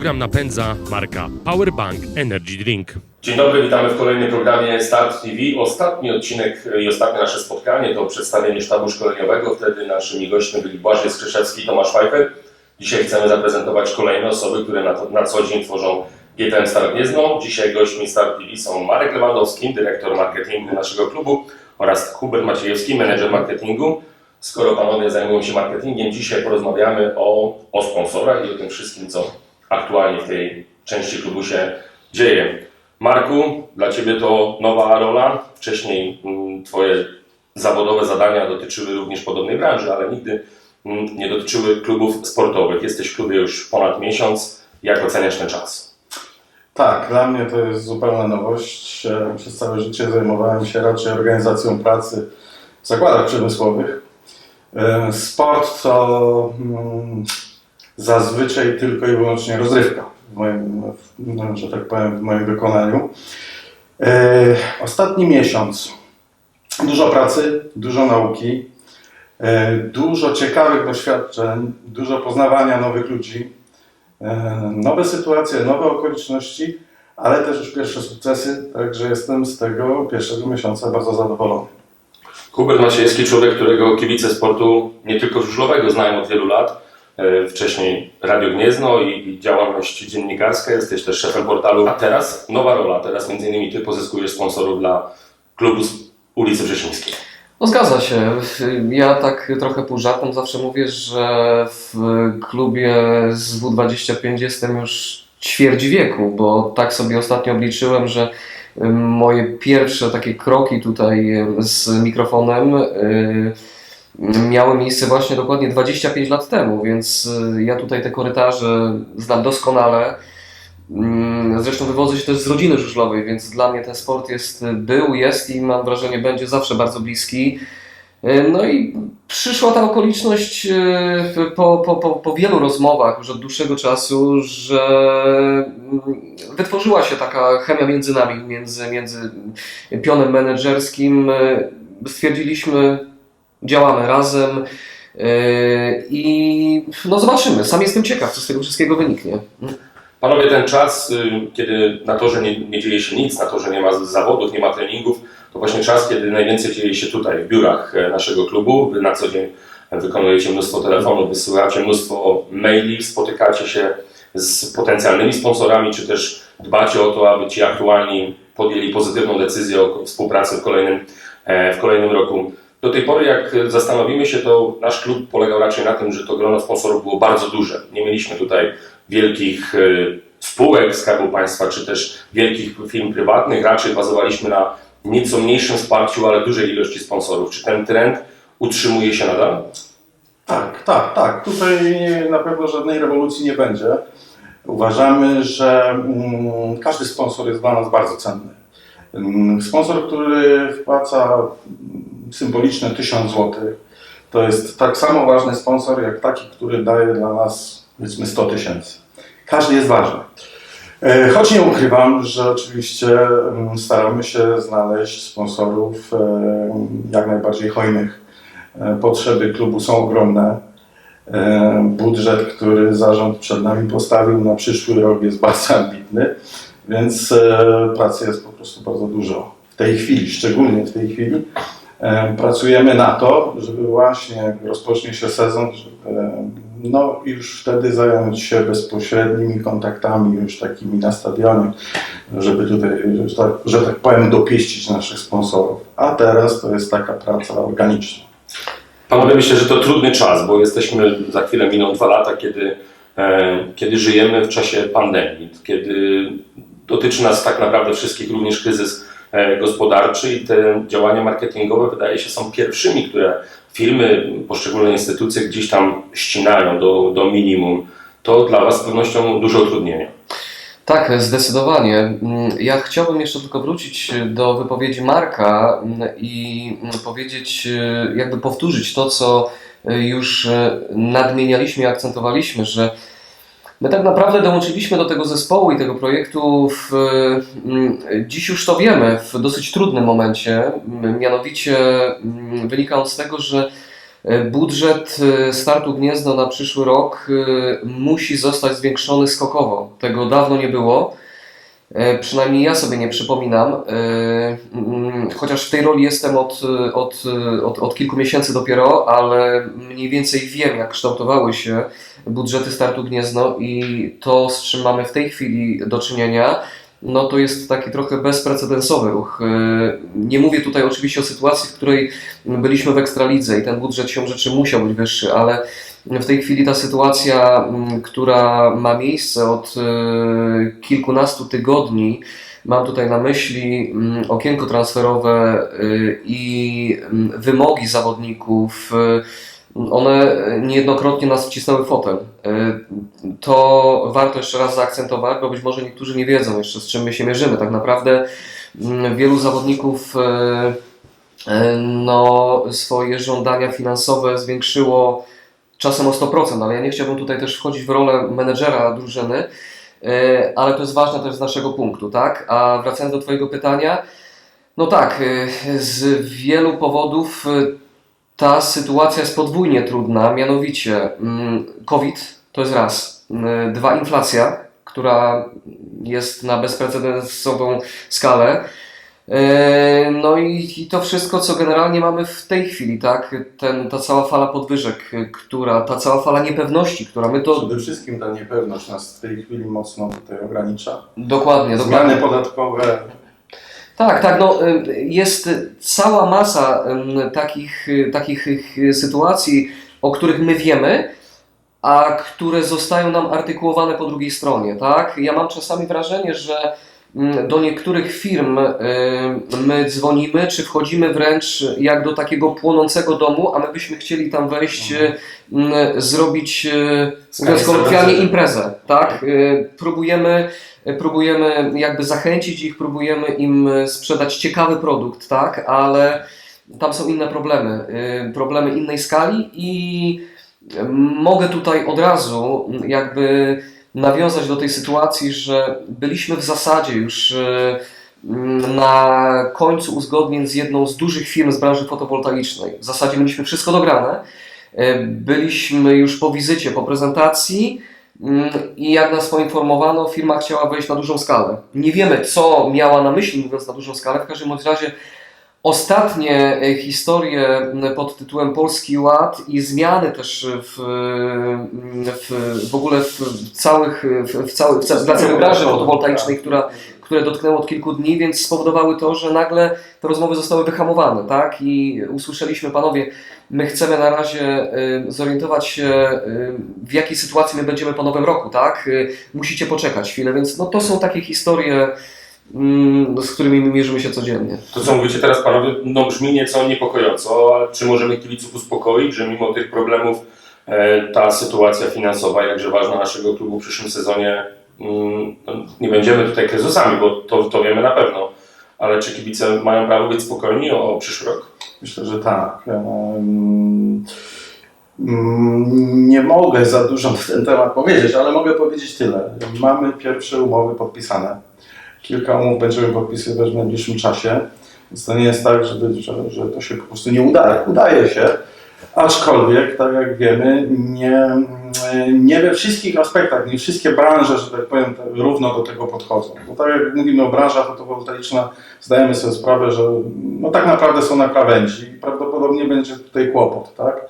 Program napędza marka Powerbank Energy Drink. Dzień dobry, witamy w kolejnym programie Start TV. Ostatni odcinek i ostatnie nasze spotkanie to przedstawienie sztabu szkoleniowego. Wtedy naszymi gośćmi byli Błażej Skrzeszewski i Tomasz Pfeiffer. Dzisiaj chcemy zaprezentować kolejne osoby, które na, to, na co dzień tworzą GTM Start Gniezno. Dzisiaj gośćmi Start TV są Marek Lewandowski, dyrektor marketingu naszego klubu oraz Hubert Maciejewski, menedżer marketingu. Skoro panowie zajmują się marketingiem, dzisiaj porozmawiamy o, o sponsorach i o tym wszystkim, co aktualnie w tej części klubu się dzieje. Marku, dla Ciebie to nowa rola. Wcześniej mm, Twoje zawodowe zadania dotyczyły również podobnej branży, ale nigdy mm, nie dotyczyły klubów sportowych. Jesteś w klubie już ponad miesiąc. Jak oceniasz ten czas? Tak, dla mnie to jest zupełna nowość. Przez całe życie zajmowałem się raczej organizacją pracy w zakładach przemysłowych. E, Sport to mm, zazwyczaj tylko i wyłącznie rozrywka, w moim, w, no, że tak powiem, w moim wykonaniu. E, Ostatni miesiąc dużo pracy, dużo nauki, e, dużo ciekawych doświadczeń, dużo poznawania nowych ludzi. E, nowe sytuacje, nowe okoliczności, ale też już pierwsze sukcesy, także jestem z tego pierwszego miesiąca bardzo zadowolony. Hubert Maciejewski, człowiek, którego kibice sportu nie tylko żużlowego znają od wielu lat. E, Wcześniej Radio Gniezno i działalność dziennikarska. Jesteś też szefem portalu. A teraz nowa rola. Teraz między innymi Ty pozyskujesz sponsorów dla klubu z ulicy Wrzesińskiej. No zgadza się. Ja tak trochę pół żartem zawsze mówię, że w klubie z W25 jestem już ćwierć wieku, bo tak sobie ostatnio obliczyłem, że ym, moje pierwsze takie kroki tutaj ym, z mikrofonem y, miały miejsce właśnie dokładnie 25 lat temu, więc y, ja tutaj te korytarze znam doskonale. Mm, Zresztą wywodzę się też z rodziny żużlowej, więc dla mnie ten sport jest, był, jest i mam wrażenie będzie zawsze bardzo bliski. E, No i przyszła ta okoliczność po, po, po, po wielu rozmowach już od dłuższego czasu, że mm, wytworzyła się taka chemia między nami, między, między pionem menedżerskim. Stwierdziliśmy, działamy razem e, i no zobaczymy. Sam jestem ciekaw, co z tego wszystkiego wyniknie. Panowie, ten czas, y, kiedy na torze nie, nie dzieje się nic, na torze nie ma zawodów, nie ma treningów, to właśnie czas, kiedy najwięcej dzieje się tutaj, w biurach e, naszego klubu. Wy na co dzień wykonujecie mnóstwo telefonów, wysyłacie mnóstwo maili, spotykacie się z potencjalnymi sponsorami, czy też dbacie o to, aby ci aktualni podjęli pozytywną decyzję o współpracy w kolejnym, e, w kolejnym roku. Do tej pory, jak zastanowimy się, to nasz klub polegał raczej na tym, że to grono sponsorów było bardzo duże. Nie mieliśmy tutaj wielkich y, spółek Skarbu Państwa, czy też wielkich firm prywatnych. Raczej bazowaliśmy na nieco mniejszym wsparciu, ale dużej ilości sponsorów. Czy ten trend utrzymuje się nadal? Tak, tak, tak. Tutaj na pewno żadnej rewolucji nie będzie. Uważamy, że mm, każdy sponsor jest dla nas bardzo cenny. Sponsor, który wpłaca symboliczne 1000 zł, to jest tak samo ważny sponsor, jak taki, który daje dla nas powiedzmy 100 tysięcy. Każdy jest ważny. E, Choć nie ukrywam, że oczywiście mm, staramy się znaleźć sponsorów e, jak najbardziej hojnych. E, Potrzeby klubu są ogromne. Budżet, który zarząd przed nami postawił na przyszły rok jest bardzo ambitny, więc e, pracy jest po prostu bardzo dużo. W tej chwili, szczególnie w tej chwili, e, pracujemy na to, żeby właśnie jak rozpocznie się sezon, e, no już wtedy zająć się bezpośrednimi kontaktami już takimi na stadionie, żeby tutaj, że tak, że tak powiem, dopieścić naszych sponsorów. A teraz to jest taka praca organiczna. Panowie, myślę, że to trudny czas, bo jesteśmy, za chwilę miną dwa lata, kiedy, kiedy żyjemy w czasie pandemii, kiedy dotyczy nas tak naprawdę wszystkich również kryzys e, gospodarczy i te działania marketingowe wydaje się są pierwszymi, które firmy, poszczególne instytucje gdzieś tam ścinają do, do minimum. To dla Was z pewnością duże utrudnienie. Tak, zdecydowanie. Mm, Ja chciałbym jeszcze tylko wrócić do wypowiedzi Marka mm, i mm, powiedzieć, y, jakby powtórzyć to, co już nadmienialiśmy i akcentowaliśmy, że my tak naprawdę dołączyliśmy do tego zespołu i tego projektu w, mm, dziś już to wiemy, w dosyć trudnym momencie. Mianowicie mm, wynika on z tego, że E, Budżet e, startu Gniezno na przyszły rok e, musi zostać zwiększony skokowo. Tego dawno nie było. E, Przynajmniej ja sobie nie przypominam, e, mm, chociaż w tej roli jestem od, od, od, od kilku miesięcy dopiero, ale mniej więcej wiem, jak kształtowały się budżety startu Gniezno i to, z czym mamy w tej chwili do czynienia, no to jest taki trochę bezprecedensowy ruch. E, Nie mówię tutaj oczywiście o sytuacji, w której byliśmy w Ekstralidze i ten budżet się rzeczy musiał być wyższy, ale w tej chwili ta sytuacja, mm, która ma miejsce od e, kilkunastu tygodni, mam tutaj na myśli mm, okienko transferowe e, i mm, wymogi zawodników, e, one niejednokrotnie nas wcisnęły w fotel. To warto jeszcze raz zaakcentować, bo być może niektórzy nie wiedzą jeszcze z czym my się mierzymy. Tak naprawdę wielu zawodników no, swoje żądania finansowe zwiększyło czasem o 100%, ale ja nie chciałbym tutaj też wchodzić w rolę menedżera drużyny, e, ale to jest ważne też z naszego punktu, tak? A wracając do Twojego pytania, no tak, e, z wielu powodów e, ta sytuacja jest podwójnie trudna, mianowicie mm, COVID to jest raz, Mm, dwa inflacja, która jest na bezprecedensową skalę, No i, i to wszystko, co generalnie mamy w tej chwili, tak? Ten, ta cała fala podwyżek, która, ta cała fala niepewności, która my to Przede wszystkim ta niepewność nas w tej chwili mocno tutaj ogranicza. dokładnie, Zmiany dokładnie. podatkowe, Tak, tak, no y, jest cała masa ym, takich, y, takich y, sytuacji, o których my wiemy, a które zostają nam artykułowane po drugiej stronie, tak? Ja mam czasami wrażenie, że do niektórych firm y, my dzwonimy, czy wchodzimy wręcz jak do takiego płonącego domu, a my byśmy chcieli tam wejść, y, mm, zrobić, y, mówiąc kolokwialnie, imprezę, tak? Y, Próbujemy próbujemy jakby zachęcić ich, próbujemy im sprzedać ciekawy produkt, tak, ale tam są inne problemy, y, problemy innej skali i mogę tutaj od razu jakby nawiązać do tej sytuacji, że byliśmy w zasadzie już y, na końcu uzgodnień z jedną z dużych firm z branży fotowoltaicznej. W zasadzie mieliśmy wszystko dograne. Y, Byliśmy już po wizycie, po prezentacji, Mm, I jak nas poinformowano, firma chciała wejść na dużą skalę. Nie wiemy, co miała na myśli, mówiąc na dużą skalę. W każdym razie ostatnie e, historie pod tytułem Polski Ład i zmiany też w, m, w, w ogóle w całych, w, w całych, dla całej branży fotowoltaicznej, która, które dotknęło od kilku dni, więc spowodowały to, że nagle te rozmowy zostały wyhamowane, tak? I usłyszeliśmy, panowie, my chcemy na razie y, zorientować się, w jakiej sytuacji my będziemy po nowym roku, tak? Musicie poczekać chwilę, więc no, to są takie historie, z którymi my mierzymy się codziennie. To co mówicie teraz panowie, no brzmi nieco niepokojąco, a czy możemy kibiców uspokoić, że mimo tych problemów e, ta sytuacja finansowa, jakże ważna naszego klubu w przyszłym sezonie, mm, no, nie będziemy tutaj kryzysami, bo to, to wiemy na pewno, ale czy kibice mają prawo być spokojni o, o przyszły rok? Myślę, że tak. Mm, Nie mogę za dużo na ten temat powiedzieć, ale mogę powiedzieć tyle. Mamy pierwsze umowy podpisane. Kilka umów będziemy podpisywać w najbliższym czasie. Więc to nie jest tak, że, że, że to się po prostu nie udaje. Udaje się, aczkolwiek, tak jak wiemy, nie, nie we wszystkich aspektach, nie wszystkie branże, że tak powiem, równo do tego podchodzą. Bo tak jak mówimy o branżach fotowoltaiczna, zdajemy sobie sprawę, że no tak naprawdę są na krawędzi i prawdopodobnie będzie tutaj kłopot, tak?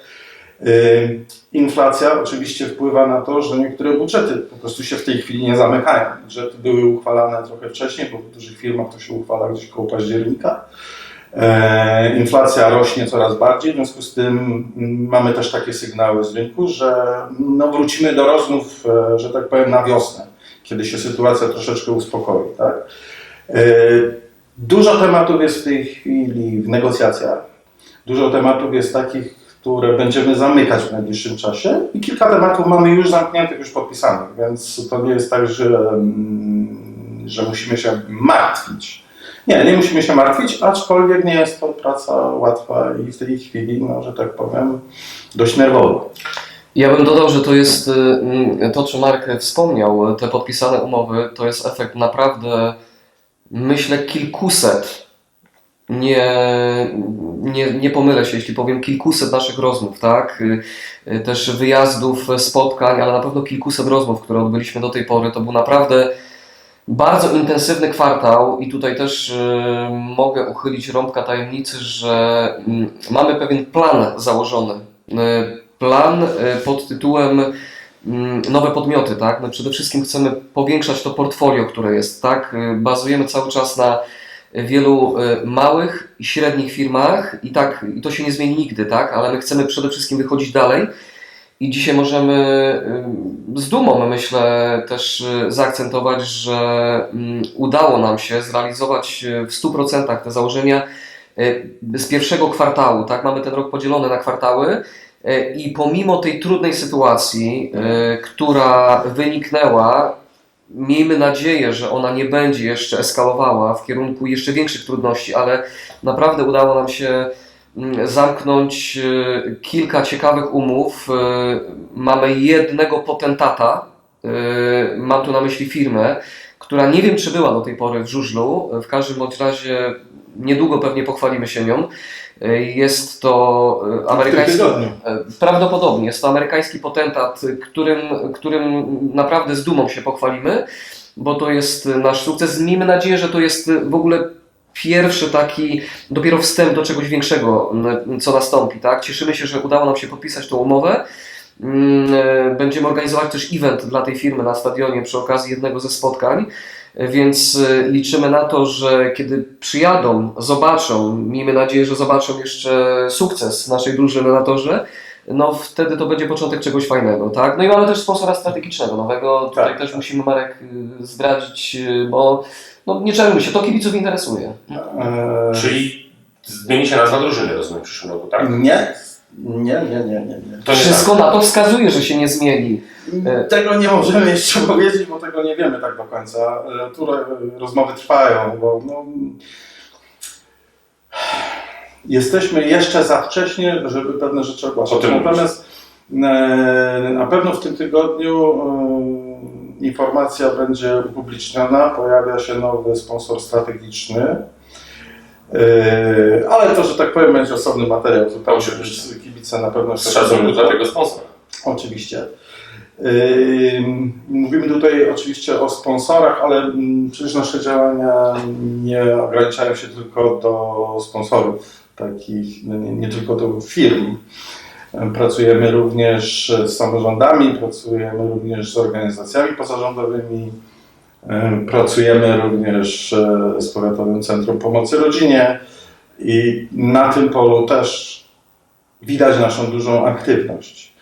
Yy, Inflacja oczywiście wpływa na to, że niektóre budżety po prostu się w tej chwili nie zamykają. Budżety były uchwalane trochę wcześniej, bo w dużych firmach to się uchwala gdzieś koło października. E, Inflacja rośnie coraz bardziej, w związku z tym mm, mamy też takie sygnały z rynku, że no, wrócimy do rozmów, e, że tak powiem, na wiosnę, kiedy się sytuacja troszeczkę uspokoi. Tak? Dużo tematów jest w tej chwili w negocjacjach. Dużo tematów jest takich, które będziemy zamykać w najbliższym czasie i kilka tematów mamy już zamkniętych, już podpisanych, więc to nie jest tak, że, mm, że musimy się martwić. Nie, nie musimy się martwić, aczkolwiek nie jest to praca łatwa i w tej chwili, no, że tak powiem, dość nerwowa. Ja bym dodał, że to jest mm, to, co Mark wspomniał, te podpisane umowy, to jest efekt naprawdę, myślę, kilkuset nie, nie, nie pomylę się, jeśli powiem kilkuset naszych rozmów, tak? Y, y, Też wyjazdów, spotkań, ale na pewno kilkuset rozmów, które odbyliśmy do tej pory. To był naprawdę bardzo intensywny kwartał i tutaj też y, mogę uchylić rąbka tajemnicy, że mm, mamy pewien plan założony. Plan pod tytułem mm, nowe podmioty, tak? No przede wszystkim chcemy powiększać to portfolio, które jest, tak? Bazujemy cały czas na wielu y, małych i średnich firmach i tak, i to się nie zmieni nigdy, tak? Ale my chcemy przede wszystkim wychodzić dalej i dzisiaj możemy y, z dumą, myślę, też y, zaakcentować, że mm, udało nam się zrealizować w 100% te założenia z pierwszego kwartału, tak? Mamy ten rok podzielony na kwartały i pomimo tej trudnej sytuacji, która wyniknęła, miejmy nadzieję, że ona nie będzie jeszcze eskalowała w kierunku jeszcze większych trudności, ale naprawdę udało nam się mm, zamknąć y, kilka ciekawych umów. Y, Mamy jednego potentata, y, mam tu na myśli firmę, która nie wiem, czy była do tej pory w żużlu. W każdym bądź razie niedługo pewnie pochwalimy się nią. Jest to tym amerykański. E, Prawdopodobnie jest to amerykański potentat, którym, którym naprawdę z dumą się pochwalimy, bo to jest nasz sukces. Miejmy nadzieję, że to jest w ogóle pierwszy taki dopiero wstęp do czegoś większego, co nastąpi. Tak? Cieszymy się, że udało nam się podpisać tą umowę. Mm, e, Będziemy organizować też event dla tej firmy na stadionie przy okazji jednego ze spotkań. Więc e, liczymy na to, że kiedy przyjadą, zobaczą, miejmy nadzieję, że zobaczą jeszcze sukces naszej drużyny na torze, no wtedy to będzie początek czegoś fajnego, tak? No i mamy też sponsora strategicznego nowego, tutaj Tak, też tak. musimy Marek y, zdradzić, y, bo no, nie czarujmy się, to kibiców interesuje. E, Czyli zmieni się nazwa drużyny, rozumiem, w przyszłym roku, tak? Nie, nie, nie, nie, nie. nie. To Wszystko na to wskazuje, że się nie zmieni. E. Tego nie możemy jeszcze powiedzieć, bo tego nie wiemy tak do końca. E, Tu rozmowy trwają, bo no, jesteśmy jeszcze za wcześnie, żeby pewne rzeczy ogłaszać. Natomiast e, na pewno w tym tygodniu informacja będzie upubliczniona. Pojawia się nowy sponsor strategiczny. E, Ale to, że tak powiem, będzie osobny materiał zupełnie, więc kibice na pewno Z szacunku dla tego sponsora. Oczywiście. Ym, Mówimy tutaj oczywiście o sponsorach, ale mm, przecież nasze działania nie ograniczają się tylko do sponsorów, takich, no nie, nie tylko do firm. Pracujemy również z samorządami, pracujemy również z organizacjami pozarządowymi, ym, pracujemy również e, z Powiatowym Centrum Pomocy Rodzinie i na tym polu też widać naszą dużą aktywność.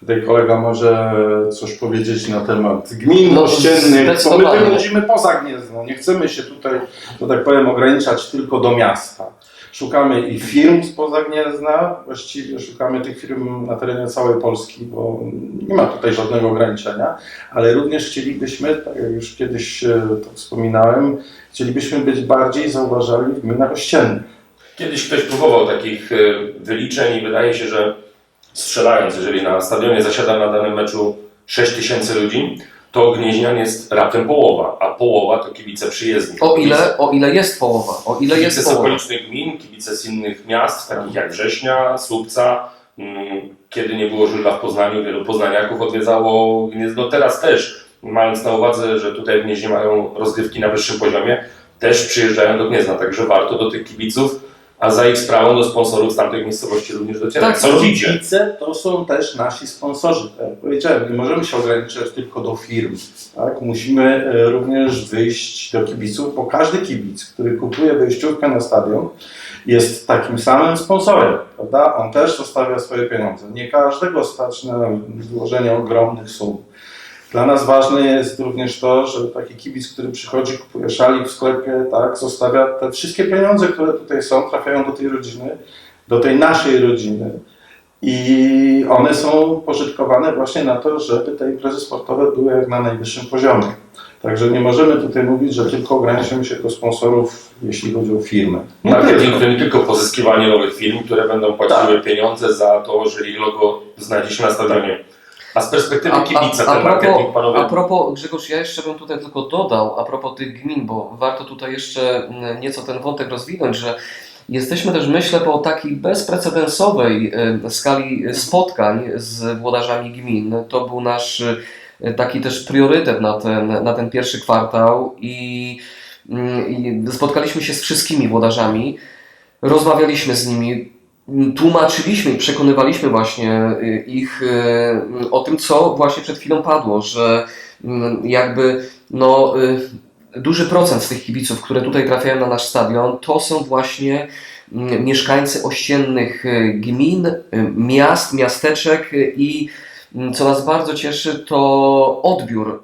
Tutaj kolega może coś powiedzieć na temat gmin No, ościennych, bo my wychodzimy poza Gniezno. Nie chcemy się tutaj, że tak powiem, ograniczać tylko do miasta. Szukamy i firm spoza Gniezna, właściwie szukamy tych firm na terenie całej Polski, bo nie ma tutaj żadnego ograniczenia, ale również chcielibyśmy, tak jak już kiedyś e, to wspominałem, chcielibyśmy być bardziej zauważalni w gminach ościennych. Kiedyś ktoś próbował takich y, wyliczeń i wydaje się, że strzelając, jeżeli na stadionie zasiada na danym meczu 6 tysięcy ludzi, to Gnieźnian jest raptem połowa, a połowa to kibice przyjezdni. O ile, o ile jest połowa, o ile Kibice jest z połowa. okolicznych gmin, kibice z innych miast, takich jak Września, Słupca. Mm, Kiedy nie było żużla w Poznaniu, wielu poznaniaków odwiedzało Gniezno. Teraz też, mając na uwadze, że tutaj w Gnieźnie mają rozgrywki na wyższym poziomie, też przyjeżdżają do Gniezna, także warto do tych kibiców, a za ich sprawą do sponsorów z tamtych miejscowości również docierać. Tak, Co robicie? Kibice to są też nasi sponsorzy. Tak jak powiedziałem, nie możemy się ograniczać tylko do firm. Tak? Musimy e, również wyjść do kibiców, bo każdy kibic, który kupuje wejściówkę na stadion, jest takim samym sponsorem. Prawda? On też zostawia swoje pieniądze. Nie każdego stać na włożenie ogromnych sum. Dla nas ważne jest również to, że taki kibic, który przychodzi, kupuje szalik w sklepie, tak, zostawia te wszystkie pieniądze, które tutaj są, trafiają do tej rodziny, do tej naszej rodziny. I one są pożytkowane właśnie na to, żeby te imprezy sportowe były jak na najwyższym poziomie. Także nie możemy tutaj mówić, że tylko ograniczymy się do sponsorów, jeśli chodzi o firmę. Nie Marketing to nie tylko pozyskiwanie nowych firm, które będą płaciły pieniądze za to, że ich logo znajdzie się na stadionie. A z perspektywy kibica ten marketing, panowie, a propos, Grzegorz, ja jeszcze bym tutaj tylko dodał, a propos tych gmin, bo warto tutaj jeszcze mm, nieco ten wątek rozwinąć, że Jesteśmy też, myślę, po takiej bezprecedensowej skali spotkań z włodarzami gmin. To był nasz e, taki też priorytet na ten, na ten pierwszy kwartał i, mm, i spotkaliśmy się z wszystkimi włodarzami, rozmawialiśmy z nimi, tłumaczyliśmy i przekonywaliśmy właśnie e, ich e, o tym, co właśnie przed chwilą padło, że mm, jakby no, y, duży procent z tych kibiców, które tutaj trafiają na nasz stadion, to są właśnie mm, mieszkańcy ościennych y, gmin, y, miast, miasteczek y, i co nas bardzo cieszy, to odbiór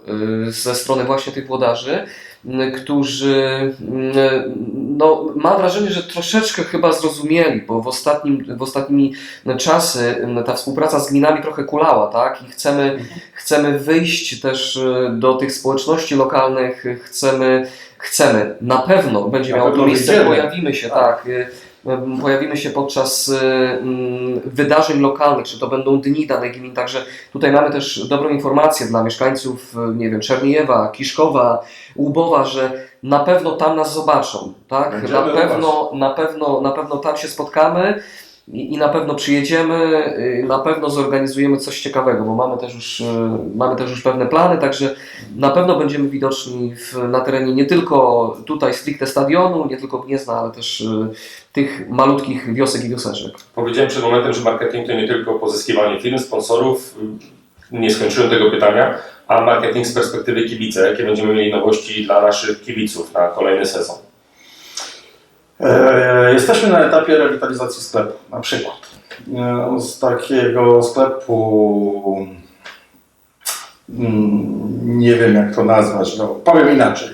y, ze strony właśnie tych włodarzy, y, którzy y, no, mam wrażenie, że troszeczkę chyba zrozumieli, bo w, ostatnim, w ostatnimi czasy ta współpraca z gminami trochę kulała, tak? I chcemy, chcemy wyjść też do tych społeczności lokalnych, chcemy, chcemy, na pewno będzie Na miało to miejsce, pojawimy się, Tak. tak. Y, Pojawimy się podczas y, mm, wydarzeń lokalnych, czy to będą dni danej gmin, także tutaj mamy też dobrą informację dla mieszkańców, y, nie wiem, Czerniejewa, Kiszkowa, Łubowa, że na pewno tam nas zobaczą, tak? Będziemy Na pewno, na pewno, na pewno tam się spotkamy i, i na pewno przyjedziemy, y, na pewno zorganizujemy coś ciekawego, bo mamy też już, y, mamy też już pewne plany, także na pewno będziemy widoczni w, na terenie nie tylko tutaj stricte stadionu, nie tylko Gniezna, ale też y, tych malutkich wiosek i wioseczek. Powiedziałem przed momentem, że marketing to nie tylko pozyskiwanie firm, sponsorów. Nie skończyłem tego pytania. A marketing z perspektywy kibica. Jakie będziemy mieli nowości dla naszych kibiców na kolejny sezon? E, Jesteśmy na etapie rewitalizacji sklepu, na przykład. E, Z takiego sklepu, mm, nie wiem jak to nazwać, no, powiem inaczej.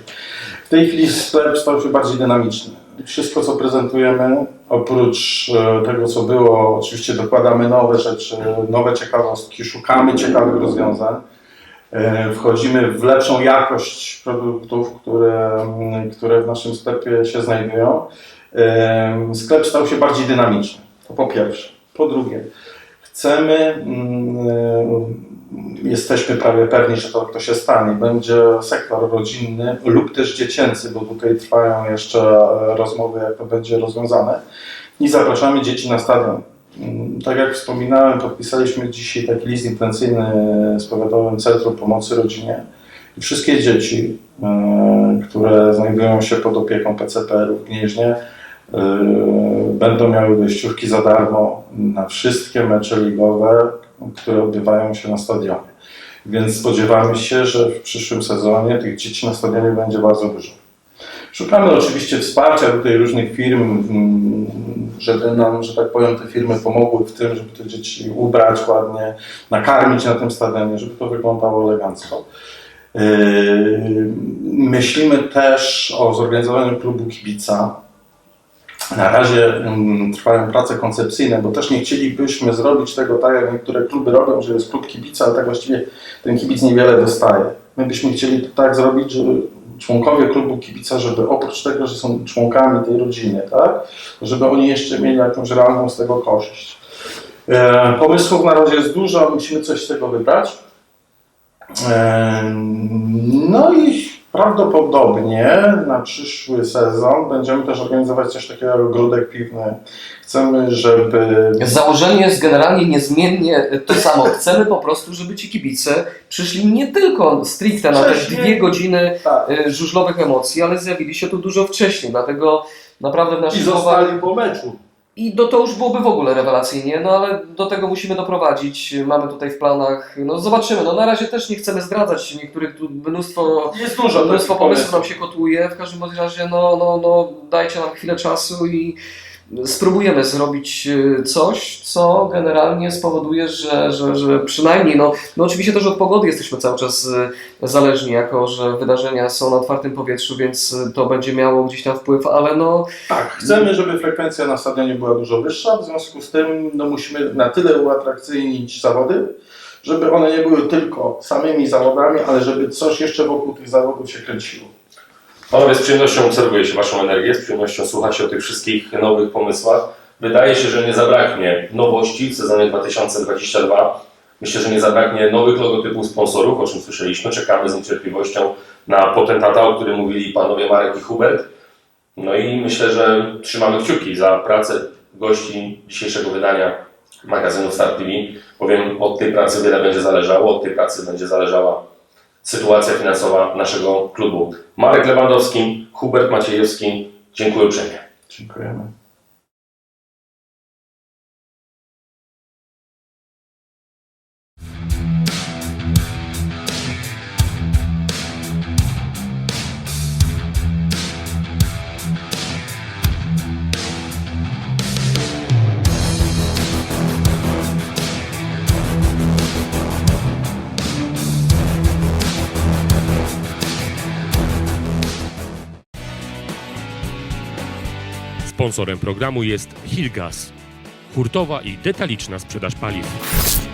W tej chwili sklep stał się bardziej dynamiczny. Wszystko co prezentujemy, oprócz e, tego co było, oczywiście dokładamy nowe rzeczy, nowe ciekawostki, szukamy ciekawych rozwiązań. Wchodzimy w lepszą jakość produktów, które, mm, które w naszym sklepie się znajdują. Sklep stał się bardziej dynamiczny. To po pierwsze. Po drugie, chcemy, mm, jesteśmy prawie pewni, że to, to się stanie. Będzie sektor rodzinny lub też dziecięcy, bo tutaj trwają jeszcze rozmowy, jak to będzie rozwiązane. I zapraszamy dzieci na stadion. Mm, Tak jak wspominałem, podpisaliśmy dzisiaj taki list intencyjny z Powiatowym Centrum Pomocy Rodzinie. Wszystkie dzieci, które znajdują się pod opieką PCPR-u w Gnieźnie, będą miały wejściówki za darmo na wszystkie mecze ligowe, które odbywają się na stadionie. Więc spodziewamy się, że w przyszłym sezonie tych dzieci na stadionie będzie bardzo dużo. Szukamy oczywiście wsparcia tutaj różnych firm, mm, żeby nam, że tak powiem, te firmy pomogły w tym, żeby te dzieci ubrać ładnie, nakarmić na tym stadionie, żeby to wyglądało elegancko. Yy, Myślimy też o zorganizowaniu klubu kibica. Na razie mm, trwają prace koncepcyjne, bo też nie chcielibyśmy zrobić tego tak, jak niektóre kluby robią, że jest klub kibica, ale tak właściwie ten kibic niewiele dostaje. My byśmy chcieli to tak zrobić, żeby członkowie klubu kibica, żeby oprócz tego, że są członkami tej rodziny, tak, żeby oni jeszcze mieli jakąś realną z tego korzyść. E, pomysłów na razie jest dużo, musimy coś z tego wybrać. E, no i prawdopodobnie na przyszły sezon będziemy też organizować coś takiego jak ogródek piwny. Chcemy, żeby Założenie jest generalnie niezmiennie to samo. Chcemy po prostu, żeby ci kibice przyszli nie tylko stricte na te dwie godziny tak, y, żużlowych emocji, ale zjawili się tu dużo wcześniej, dlatego naprawdę w i naszych głowach... zostali po meczu. I do, to już byłoby w ogóle rewelacyjnie, no ale do tego musimy doprowadzić. Mamy tutaj w planach, no zobaczymy. No na razie też nie chcemy zdradzać niektórych tu mnóstwo, Jest dużo mnóstwo pomysłów nam się kotuje. W każdym razie, no, no, no dajcie nam chwilę czasu i spróbujemy zrobić y, coś, co generalnie spowoduje, że, że, że przynajmniej, no, no oczywiście też od pogody jesteśmy cały czas y, zależni, jako że wydarzenia są na otwartym powietrzu, więc y, to będzie miało gdzieś tam wpływ, ale no Tak, chcemy, żeby frekwencja na stadionie była dużo wyższa, w związku z tym no, musimy na tyle uatrakcyjnić zawody, żeby one nie były tylko samymi zawodami, ale żeby coś jeszcze wokół tych zawodów się kręciło. Panowie, z przyjemnością obserwuję się Waszą energię, z przyjemnością słucha się o tych wszystkich nowych pomysłach. Wydaje się, że nie zabraknie nowości w sezonie 2022. Myślę, że nie zabraknie nowych logotypów sponsorów, o czym słyszeliśmy. Czekamy z niecierpliwością na potentata, o którym mówili panowie Marek i Hubert. No i myślę, że trzymamy kciuki za pracę gości dzisiejszego wydania magazynu Start TV, bowiem od tej pracy wiele będzie zależało, od tej pracy będzie zależała sytuacja finansowa naszego klubu. Marek Lewandowski, Hubert Maciejewski, dziękuję uprzejmie. Dziękujemy. Sponsorem programu jest Hilgas, hurtowa i detaliczna sprzedaż paliw.